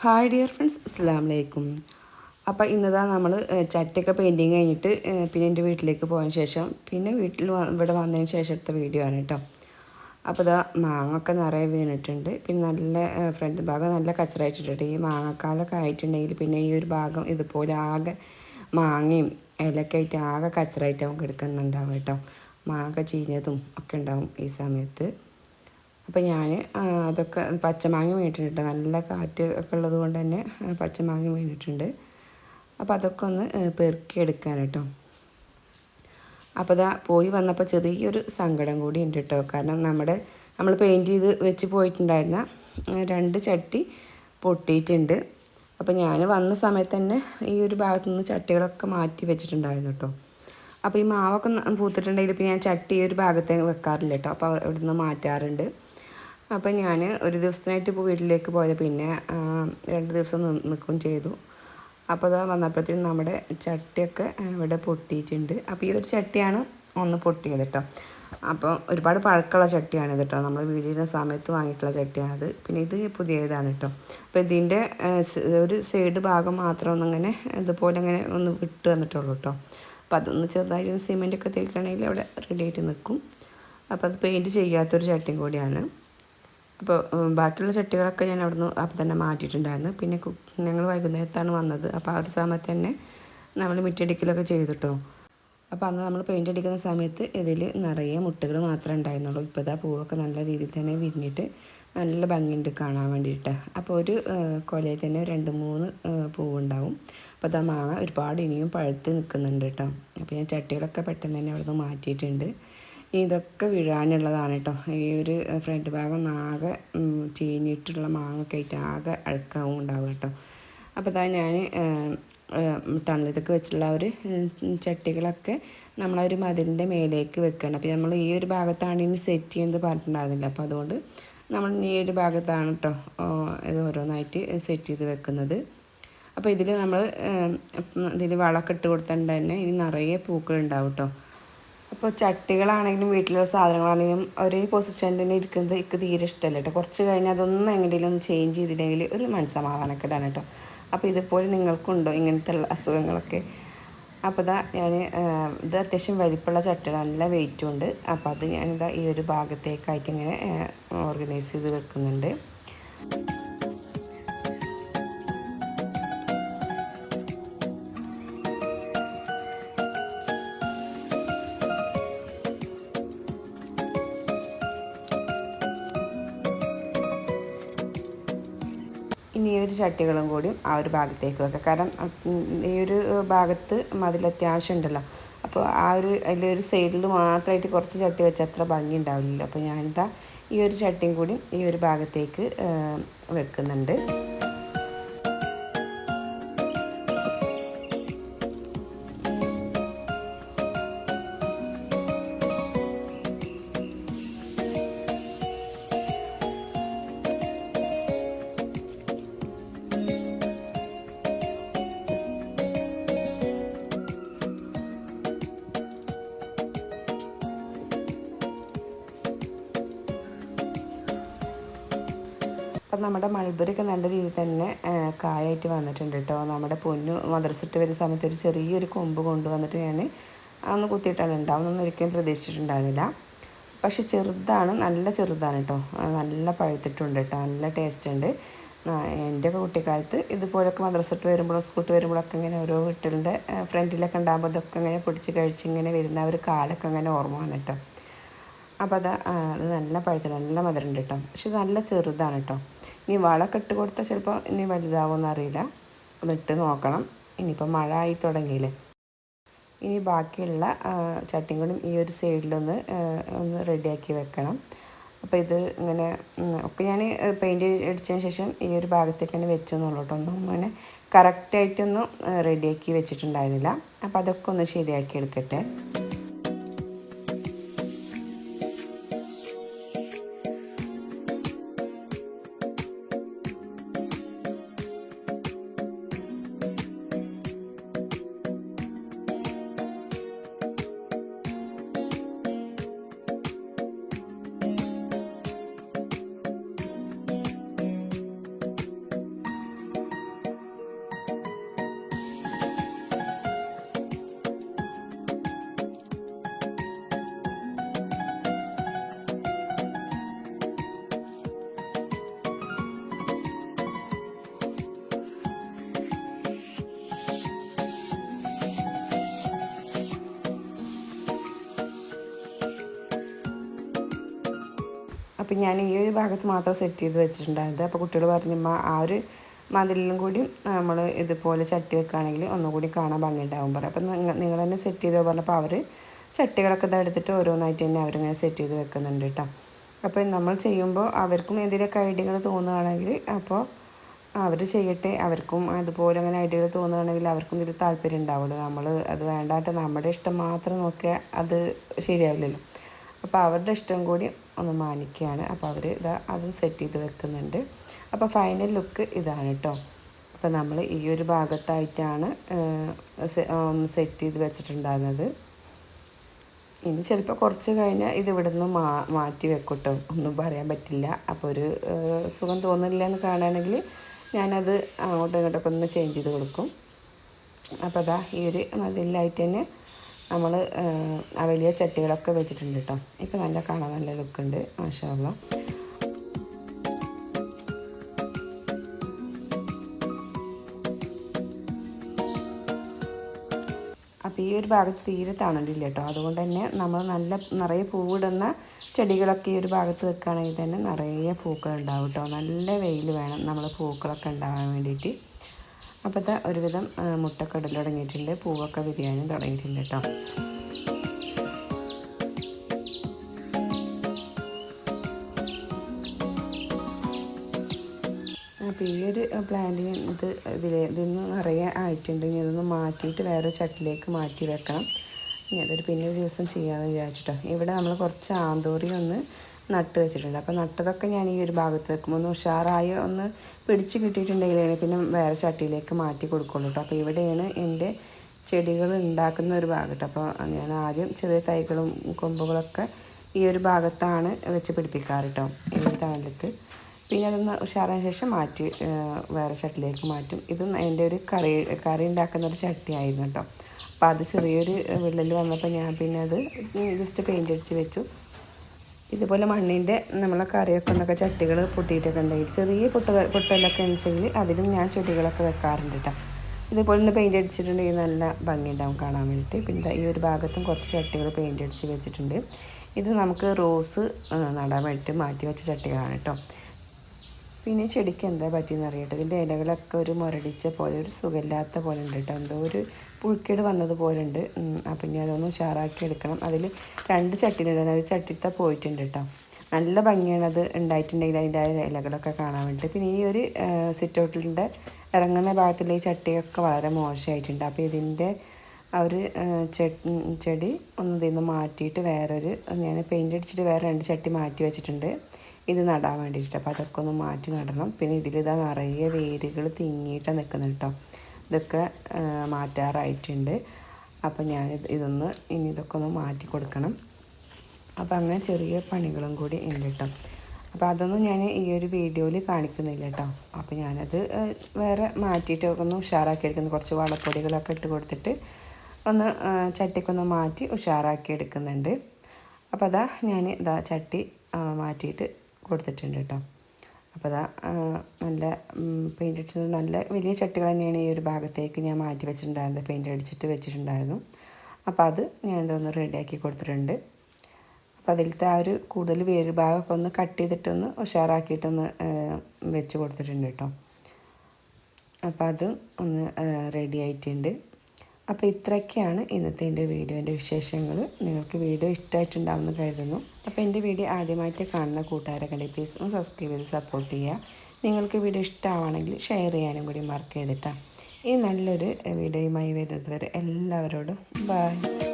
Hi dear friends അസ്സാം വലൈക്കും അപ്പോൾ ഇന്നതാ നമ്മൾ ചട്ടിയൊക്കെ പെയിന്റിങ് കഴിഞ്ഞിട്ട് പിന്നെ എന്റെ വീട്ടിലേക്ക് പോയതിന് ശേഷം പിന്നെ വീട്ടിൽ ഇവിടെ വന്നതിന് ശേഷം എടുത്ത വീഡിയോ ആണ് കേട്ടോ അപ്പോൾ ഇതാ മാങ്ങൊക്കെ നിറയെ വീണിട്ടുണ്ട്. പിന്നെ നല്ല ഫ്രണ്ട് ഭാഗം നല്ല കച്ചറായിട്ടിട്ടുണ്ട് ഈ മാങ്ങക്കാലൊക്കെ ആയിട്ടുണ്ടെങ്കിൽ പിന്നെ ഈ ഒരു ഭാഗം ഇതുപോലെ ആകെ മാങ്ങയും ഇലയൊക്കെ ആയിട്ട് ആകെ കച്ചറായിട്ടാവും കിടക്കുന്നുണ്ടാവും കേട്ടോ മാങ്ങ ചീഞ്ഞതും ഒക്കെ ഉണ്ടാവും ഈ സമയത്ത്. അപ്പോൾ ഞാൻ അതൊക്കെ പച്ചമാങ്ങ വീണിട്ടുണ്ട് നല്ല കാറ്റ് ഒക്കെ ഉള്ളത് കൊണ്ട് തന്നെ പച്ചമാങ്ങ വീണിട്ടുണ്ട് അപ്പോൾ അതൊക്കെ ഒന്ന് പെറുക്കിയെടുക്കാൻ കേട്ടോ അപ്പോൾ ഇതാ പോയി വന്നപ്പോൾ ചെറിയൊരു സങ്കടം കൂടി ഉണ്ട് കേട്ടോ കാരണം നമ്മുടെ നമ്മൾ പെയിന്റ് ചെയ്ത് വെച്ച് പോയിട്ടുണ്ടായിരുന്ന രണ്ട് ചട്ടി പൊട്ടിയിട്ടുണ്ട്. അപ്പോൾ ഞാൻ വന്ന സമയത്ത് തന്നെ ഈ ഒരു ഭാഗത്തു നിന്ന് ചട്ടികളൊക്കെ മാറ്റി വെച്ചിട്ടുണ്ടായിരുന്നു കേട്ടോ അപ്പോൾ ഈ മാവൊക്കെ പൂത്തിട്ടുണ്ടെങ്കിൽ പിന്നെ ഞാൻ ചട്ടി ഈ ഒരു ഭാഗത്തേക്ക് വെക്കാറില്ല കേട്ടോ അപ്പോൾ അവിടെ നിന്ന് മാറ്റാറുണ്ട്. അപ്പോൾ ഞാൻ ഒരു ദിവസത്തിനായിട്ട് ഇപ്പോൾ വീട്ടിലേക്ക് പോയത്. പിന്നെ രണ്ട് ദിവസം നിൽക്കുകയും ചെയ്തു. അപ്പോൾ അതാ വന്നപ്പോഴത്തേക്കും നമ്മുടെ ചട്ടിയൊക്കെ ഇവിടെ പൊട്ടിയിട്ടുണ്ട്. അപ്പോൾ ഈ ഒരു ചട്ടിയാണ് ഒന്ന് പൊട്ടിയത് കേട്ടോ. അപ്പോൾ ഒരുപാട് പഴക്കമുള്ള ചട്ടിയാണ് ഇത് കേട്ടോ. നമ്മൾ വീടിന്റെ സമയത്ത് വാങ്ങിയിട്ടുള്ള ചട്ടിയാണത്. പിന്നെ ഇത് പുതിയതാണ് കേട്ടോ. അപ്പോൾ ഇതിന്റെ ഒരു സൈഡ് ഭാഗം മാത്രം ഒന്നിങ്ങനെ ഇതുപോലെ അങ്ങനെ ഒന്ന് വിട്ട് വന്നിട്ടുള്ളൂ കേട്ടോ. അപ്പോൾ അതൊന്ന് ചെറുതായിട്ട് ഒക്കെ തേക്കുകയാണെങ്കിൽ അവിടെ റെഡി ആയിട്ട് നിൽക്കും. അപ്പോൾ അത് പെയിന്റ് ചെയ്യാത്തൊരു ചട്ടിയും കൂടിയാണ്. അപ്പോൾ ബാക്കിയുള്ള ചട്ടികളൊക്കെ ഞാൻ അവിടുന്ന് അപ്പം തന്നെ മാറ്റിയിട്ടുണ്ടായിരുന്നു. പിന്നെ ഞങ്ങൾ വൈകുന്നേരത്താണ് വന്നത്. അപ്പോൾ ആ ഒരു സമയത്ത് തന്നെ നമ്മൾ മിറ്റടിക്കലൊക്കെ ചെയ്തിട്ടോ. അപ്പോൾ അന്ന് നമ്മൾ പെയിന്റ് അടിക്കുന്ന സമയത്ത് ഇതിൽ നിറയെ മുട്ടകൾ മാത്രമേ ഉണ്ടായിരുന്നുള്ളൂ. ഇപ്പോൾ ഇതാ പൂവൊക്കെ നല്ല രീതിയിൽ തന്നെ വിരിഞ്ഞിട്ട് നല്ല ഭംഗിയുണ്ട് കാണാൻ വേണ്ടിയിട്ട്. അപ്പോൾ ഒരു കൊലയിൽ തന്നെ രണ്ട് മൂന്ന് പൂവുണ്ടാവും. അപ്പോൾ അതാ മാങ്ങ ഒരുപാട് ഇനിയും പഴുത്ത് നിൽക്കുന്നുണ്ട് കേട്ടോ. അപ്പോൾ ഞാൻ ചട്ടികളൊക്കെ പെട്ടെന്ന് തന്നെ അവിടുന്ന് മാറ്റിയിട്ടുണ്ട്. ഇതൊക്കെ വീഴാനുള്ളതാണ് കേട്ടോ ഈ ഒരു ഫ്രണ്ട് ഭാഗം ആകെ ചീഞ്ഞിട്ടുള്ള മാങ്ങൊക്കെ ആയിട്ട് ആകെ അഴുക്കാവും ഉണ്ടാവും കേട്ടോ അപ്പോൾ അതാ ഞാൻ തണലത്തൊക്കെ വെച്ചിട്ടുള്ള ഒരു ചട്ടികളൊക്കെ നമ്മളൊരു മതിലിന്റെ മേലേക്ക് വെക്കണം. അപ്പോൾ നമ്മൾ ഈ ഒരു ഭാഗത്താണ് ഇനി സെറ്റ് ചെയ്യുന്നത് പറഞ്ഞിട്ടുണ്ടായിരുന്നില്ല. അപ്പോൾ അതുകൊണ്ട് നമ്മൾ ഈ ഒരു ഭാഗത്താണ് കേട്ടോ ഇത് ഓരോന്നായിട്ട് സെറ്റ് ചെയ്ത് വെക്കുന്നത്. അപ്പോൾ ഇതിൽ നമ്മൾ ഇതിൽ വളമൊക്കെ ഇട്ട് തന്നെ ഇനി നിറയെ പൂക്കളുണ്ടാവും കേട്ടോ അപ്പോൾ ചട്ടികളാണെങ്കിലും വീട്ടിലുള്ള സാധനങ്ങളാണെങ്കിലും ഒരേ പൊസിഷനിൽ തന്നെ ഇരിക്കുന്നത് എനിക്ക് തീരെ ഇഷ്ടമല്ല കേട്ടോ കുറച്ച് കഴിഞ്ഞാൽ അതൊന്നും എങ്ങനെയെങ്കിലും ഒന്ന് ചേഞ്ച് ചെയ്തില്ലെങ്കിൽ ഒരു മനസ്സമാധാനമൊക്കെ ഇടാൻ കേട്ടോ അപ്പോൾ ഇതുപോലെ നിങ്ങൾക്കുണ്ടോ ഇങ്ങനത്തെ ഉള്ള അസുഖങ്ങളൊക്കെ? അപ്പോൾ ഇതാ ഞാൻ ഇത് അത്യാവശ്യം വലിപ്പമുള്ള ചട്ടിയാണ് നല്ല വെയിറ്റും ഉണ്ട്. അപ്പോൾ അത് ഞാനിതാ ഈ ഒരു ഭാഗത്തേക്കായിട്ട് ഇങ്ങനെ ഓർഗനൈസ് ചെയ്ത് വെക്കുന്നുണ്ട്. ഇനി ഈ ഒരു ചട്ടികളും കൂടി ആ ഒരു ഭാഗത്തേക്ക് വെക്കുക കാരണം ഈ ഒരു ഭാഗത്ത് മതിൽ അത്യാവശ്യം ഉണ്ടല്ലോ. അപ്പോൾ ആ ഒരു അതിന്റെ ഒരു സൈഡിൽ മാത്രമായിട്ട് കുറച്ച് ചട്ടി വെച്ച് അത്ര ഭംഗി ഉണ്ടാവില്ലല്ലോ. അപ്പോൾ ഞാനിതാ ഈ ഒരു ചട്ടിയും കൂടി ഈ ഒരു ഭാഗത്തേക്ക് വെക്കുന്നുണ്ട്. നമ്മുടെ മൾബറിയൊക്കെ നല്ല രീതിയിൽ തന്നെ കായായിട്ട് വന്നിട്ടുണ്ട് കേട്ടോ നമ്മുടെ പൊന്നു മദ്രസിട്ട് വരുന്ന സമയത്ത് ഒരു ചെറിയൊരു കൊമ്പ് കൊണ്ടുവന്നിട്ട് ഞാൻ അന്ന് കുത്തിയിട്ടാണ് ഉണ്ടാവുന്നൊന്നും ഒരിക്കലും പ്രതീക്ഷിച്ചിട്ടുണ്ടായിരുന്നില്ല. പക്ഷെ ചെറുതാണ് നല്ല ചെറുതാണ് കേട്ടോ നല്ല പഴുത്തിട്ടുണ്ട് കേട്ടോ നല്ല ടേസ്റ്റ് ഉണ്ട്. എന്റെ കുട്ടിക്കാലത്ത് ഇതുപോലൊക്കെ മദ്രസിട്ട് വരുമ്പോഴും സ്കൂളിട്ട് വരുമ്പോഴൊക്കെ ഇങ്ങനെ ഓരോ വീട്ടിലിന്റെ ഫ്രണ്ടിലൊക്കെ ഉണ്ടാകുമ്പോൾ ഇതൊക്കെ ഇങ്ങനെ പിടിച്ച് കഴിച്ച് ഇങ്ങനെ വരുന്ന ഒരു കാലൊക്കെ അങ്ങനെ ഓർമ്മ വന്നിട്ടോ. അപ്പോൾ അത് അത് നല്ല പഴുത്ത നല്ല മധുരം ഉണ്ട് കേട്ടോ പക്ഷെ നല്ല ചെറുതാണ് കേട്ടോ ഇനി വളമൊക്കെ ഇട്ട് കൊടുത്താൽ ചിലപ്പോൾ ഇനി വലുതാവുമെന്ന് അറിയില്ല. ഒന്ന് ഇട്ട് നോക്കണം. ഇനിയിപ്പോൾ മഴ ആയി തുടങ്ങിയില്ലേ. ഇനി ബാക്കിയുള്ള ചട്ടിങ്ങളും ഈ ഒരു സൈഡിലൊന്ന് ഒന്ന് റെഡിയാക്കി വെക്കണം. അപ്പോൾ ഇത് ഇങ്ങനെ ഒക്കെ ഞാൻ പെയിന്റ് അടിച്ചതിന് ശേഷം ഈ ഒരു ഭാഗത്തേക്ക് തന്നെ വെച്ചെന്നുള്ളൂ കേട്ടോ ഒന്നും അങ്ങനെ കറക്റ്റായിട്ടൊന്നും റെഡിയാക്കി വെച്ചിട്ടുണ്ടായിരുന്നില്ല. അപ്പോൾ അതൊക്കെ ഒന്ന് ശരിയാക്കി എടുക്കട്ടെ. അപ്പം ഞാൻ ഈ ഒരു ഭാഗത്ത് മാത്രം സെറ്റ് ചെയ്ത് വെച്ചിട്ടുണ്ടായത് അപ്പോൾ കുട്ടികൾ പറഞ്ഞമ്മ ആ ഒരു മതിലിലും കൂടി നമ്മൾ ഇതുപോലെ ചട്ടി വെക്കുകയാണെങ്കിൽ ഒന്നുകൂടി കാണാൻ ഭംഗിയുണ്ടാവും പറയും. അപ്പം നിങ്ങൾ തന്നെ സെറ്റ് ചെയ്തോ പറഞ്ഞപ്പോൾ അവർ ചട്ടികളൊക്കെ ഇതെടുത്തിട്ട് ഓരോന്നായിട്ട് തന്നെ അവരിങ്ങനെ സെറ്റ് ചെയ്ത് വെക്കുന്നുണ്ട് കേട്ടോ അപ്പോൾ നമ്മൾ ചെയ്യുമ്പോൾ അവർക്കും എന്തെങ്കിലുമൊക്കെ ഐഡിയകൾ തോന്നുകയാണെങ്കിൽ അപ്പോൾ അവർ ചെയ്യട്ടെ. അവർക്കും അതുപോലെ അങ്ങനെ ഐഡിയകൾ തോന്നുകയാണെങ്കിൽ അവർക്കും ഇതിൽ താല്പര്യം ഉണ്ടാവുള്ളൂ നമ്മൾ അത് വേണ്ടാട്ട് നമ്മുടെ ഇഷ്ടം മാത്രം നോക്കിയാൽ അത് ശരിയാവില്ലല്ലോ. അപ്പോൾ അവരുടെ ഇഷ്ടം കൂടി ഒന്ന് മാനിക്കുകയാണ്. അപ്പോൾ അവർ ഇതാ അതും സെറ്റ് ചെയ്ത് വെക്കുന്നുണ്ട്. അപ്പോൾ ഫൈനൽ ലുക്ക് ഇതാണ് കേട്ടോ അപ്പോൾ നമ്മൾ ഈ ഒരു ഭാഗത്തായിട്ടാണ് ഒന്ന് സെറ്റ് ചെയ്ത് വെച്ചിട്ടുണ്ടായിരുന്നത്. ഇനി ചിലപ്പോൾ കുറച്ച് കഴിഞ്ഞാൽ ഇത് ഇവിടെ നിന്ന് മാ മാറ്റി വെക്കട്ടോ ഒന്നും പറയാൻ പറ്റില്ല. അപ്പോൾ ഒരു സുഖം തോന്നില്ല എന്ന് കാണുകയാണെങ്കിൽ ഞാനത് അങ്ങോട്ടും ഇങ്ങോട്ടൊക്കെ ഒന്ന് ചേഞ്ച് ചെയ്ത് കൊടുക്കും. അപ്പോൾ അതാ ഈ ഒരു മതിലായിട്ട് തന്നെ നമ്മൾ ആ വലിയ ചട്ടികളൊക്കെ വെച്ചിട്ടുണ്ട് കേട്ടോ ഇപ്പം നല്ല കാണാൻ നല്ല ലുക്കുണ്ട് മാഷാള്ള അപ്പോൾ ഈ ഒരു ഭാഗത്ത് തീരെ തണലില്ല കേട്ടോ അതുകൊണ്ട് തന്നെ നമ്മൾ നല്ല നിറയെ പൂവിടുന്ന ചെടികളൊക്കെ ഈ ഒരു ഭാഗത്ത് വെക്കുകയാണെങ്കിൽ തന്നെ നിറയെ പൂക്കൾ ഉണ്ടാവും കേട്ടോ നല്ല വെയിൽ വേണം നമ്മൾ പൂക്കളൊക്കെ ഉണ്ടാവാൻ വേണ്ടിയിട്ട്. അപ്പോഴത്തെ ഒരുവിധം മുട്ടൊക്കെ ഇടൽ തുടങ്ങിയിട്ടുണ്ട്. പൂവൊക്കെ വിരിയാനും തുടങ്ങിയിട്ടുണ്ട് കേട്ടോ. അപ്പോൾ ഈ ഒരു പ്ലാന്റിന് ഇത് ഇതിൽ ഇതിന്ന് നിറയെ ആയിട്ടുണ്ടെങ്കിൽ ഇതൊന്ന് മാറ്റിയിട്ട് വേറെ ചട്ടിലേക്ക് മാറ്റി വെക്കണം. ഇനി അതൊരു പിന്നെ ഒരു ദിവസം ചെയ്യാമെന്ന് വിചാരിച്ചിട്ടോ. ഇവിടെ നമ്മൾ കുറച്ച് ആന്തോറി ഒന്ന് നട്ട് വെച്ചിട്ടുണ്ട്. അപ്പോൾ നട്ടതൊക്കെ ഞാൻ ഈ ഒരു ഭാഗത്ത് വെക്കുമ്പോൾ ഒന്ന് ഉഷാറായി ഒന്ന് പിടിച്ച് കിട്ടിയിട്ടുണ്ടെങ്കിൽ പിന്നെ വേറെ ചട്ടിയിലേക്ക് മാറ്റി കൊടുക്കുള്ളൂ കേട്ടോ അപ്പോൾ ഇവിടെയാണ് എന്റെ ചെടികൾ ഉണ്ടാക്കുന്ന ഒരു ഭാഗം കേട്ടോ അപ്പോൾ ഞാൻ ആദ്യം ചെറിയ തൈകളും കൊമ്പുകളൊക്കെ ഈ ഒരു ഭാഗത്താണ് വെച്ച് പിടിപ്പിക്കാറ് കേട്ടോ ഈ ഒരു തണലത്ത് പിന്നെ അതൊന്ന് ഉഷാറായ ശേഷം മാറ്റി വേറെ ചട്ടിലേക്ക് മാറ്റും. ഇത് എന്റെ ഒരു കറി കറി ഉണ്ടാക്കുന്ന ഒരു ചട്ടിയായിരുന്നു കേട്ടോ അപ്പോൾ അത് ചെറിയൊരു വിള്ളൽ വന്നപ്പോൾ ഞാൻ പിന്നെ അത് ജസ്റ്റ് പെയിന്റ് അടിച്ച് വെച്ചു. ഇതുപോലെ മണ്ണിന്റെ നമ്മളെ കറിയൊക്കെ എന്നൊക്കെ ചട്ടികൾ പൊട്ടിയിട്ടൊക്കെ ഉണ്ടെങ്കിൽ ചെറിയ പൊട്ട പൊട്ടലൊക്കെ ഉണ്ടെങ്കിൽ അതിലും ഞാൻ ചെടികളൊക്കെ വെക്കാറുണ്ട് കേട്ടോ. ഇതുപോലെ ഒന്ന് പെയിന്റ് അടിച്ചിട്ടുണ്ടെങ്കിൽ നല്ല ഭംഗിയുണ്ടാവും കാണാൻ വേണ്ടിയിട്ട്. പിന്നെ ഈ ഒരു ഭാഗത്തും കുറച്ച് ചട്ടികൾ പെയിന്റ് അടിച്ച് വെച്ചിട്ടുണ്ട്. ഇത് നമുക്ക് റോസ് നടാൻ വേണ്ടിയിട്ട് മാറ്റി വെച്ച ചട്ടികളാണ് കേട്ടോ. പിന്നെ ചെടിക്ക് എന്താ പറ്റിയെന്ന് അറിയട്ടെ. ഇതിന്റെ ഇലകളൊക്കെ ഒരു മുരടിച്ച പോലെ ഒരു സുഖമില്ലാത്ത പോലെ ഉണ്ട് കേട്ടോ. എന്തോ ഒരു പുഴുക്കേട് വന്നതുപോലെ ഉണ്ട് അപ്പം ഇനി അതൊന്ന് ഉഷാറാക്കി എടുക്കണം. അതിൽ രണ്ട് ചട്ടിയിലുണ്ട് ഒരു ചട്ടിത്ത പോയിട്ടുണ്ട് കേട്ടോ. നല്ല ഭംഗിയാണ് അത് ഉണ്ടായിട്ടുണ്ടെങ്കിൽ അതിന്റെ ഇലകളൊക്കെ കാണാൻ വേണ്ടിയിട്ട്. പിന്നെ ഈ ഒരു സിറ്റ് ഔട്ടിലിന്റെ ഇറങ്ങുന്ന ഭാഗത്തിലെ ഈ ചട്ടിയൊക്കെ വളരെ മോശമായിട്ടുണ്ട്. അപ്പോൾ ഇതിന്റെ ഒരു ചെടി ഒന്ന് ഇതിൽ നിന്ന് മാറ്റിയിട്ട് വേറൊരു ഞാൻ പെയിന്റ് അടിച്ചിട്ട് വേറെ രണ്ട് ചട്ടി മാറ്റി വെച്ചിട്ടുണ്ട്. ഇത് നടാൻ വേണ്ടിയിട്ട്. അപ്പോൾ അതൊക്കെ ഒന്ന് മാറ്റി നടണം. പിന്നെ ഇതിലിതാ നിറയെ വേരുകൾ തിങ്ങിയിട്ടാണ് നിൽക്കുന്നത് കേട്ടോ. ഇതൊക്കെ മാറ്റാറായിട്ടുണ്ട്. അപ്പം ഞാൻ ഇതൊന്ന് ഇനി ഇതൊക്കെ ഒന്ന് മാറ്റി കൊടുക്കണം. അപ്പോൾ അങ്ങനെ ചെറിയ പണികളും കൂടി ഉണ്ട് കേട്ടോ അപ്പോൾ അതൊന്നും ഞാൻ ഈ ഒരു വീഡിയോയിൽ കാണിക്കുന്നില്ല കേട്ടോ അപ്പോൾ ഞാനത് വേറെ മാറ്റിയിട്ട് ഒന്ന് ഉഷാറാക്കി എടുക്കുന്നു കുറച്ച് വളപ്പൊടികളൊക്കെ ഇട്ട് കൊടുത്തിട്ട് ഒന്ന് ചട്ടിക്കൊന്ന് മാറ്റി ഉഷാറാക്കി എടുക്കുന്നുണ്ട്. അപ്പോൾ അതാ ഞാൻ ഇതാ ചട്ടി മാറ്റിയിട്ട് കൊടുത്തിട്ടുണ്ട് കേട്ടോ അപ്പോൾ അതാ നല്ല പെയിന്റ് അടിച്ചത് നല്ല വലിയ ചട്ടികൾ തന്നെയാണ് ഈ ഒരു ഭാഗത്തേക്ക് ഞാൻ മാറ്റി വെച്ചിട്ടുണ്ടായിരുന്നത്. പെയിന്റ് അടിച്ചിട്ട് വെച്ചിട്ടുണ്ടായിരുന്നു. അപ്പോൾ അത് ഞാൻ ഇതൊന്ന് റെഡിയാക്കി കൊടുത്തിട്ടുണ്ട്. അപ്പോൾ അതിലത്തെ ആ ഒരു കൂടുതൽ വേര് ഒക്കെ ഒന്ന് കട്ട് ചെയ്തിട്ടൊന്ന് ഉഷാറാക്കിയിട്ടൊന്ന് വെച്ച് കൊടുത്തിട്ടുണ്ട് കേട്ടോ. അപ്പോൾ അതും ഒന്ന് റെഡി ആയിട്ടുണ്ട്. അപ്പോൾ ഇത്രയൊക്കെയാണ് ഇന്നത്തെ എന്റെ വീഡിയോന്റെ വിശേഷങ്ങൾ നിങ്ങൾക്ക് വീഡിയോ ഇഷ്ടമായിട്ടുണ്ടാവുമെന്ന് കരുതുന്നു. അപ്പോൾ എന്റെ വീഡിയോ ആദ്യമായിട്ട് കാണുന്ന കൂട്ടുകാരെ കണ്ടി പ്ലീസ് ഒന്ന് സബ്സ്ക്രൈബ് ചെയ്ത് സപ്പോർട്ട് ചെയ്യുക. നിങ്ങൾക്ക് വീഡിയോ ഇഷ്ടമാണെങ്കിൽ ഷെയർ ചെയ്യാനും കൂടി മാർക്ക് ചെയ്തിട്ടാണ് ഈ നല്ലൊരു വീഡിയോയുമായി വരുന്നത് വരെ എല്ലാവരോടും ബൈ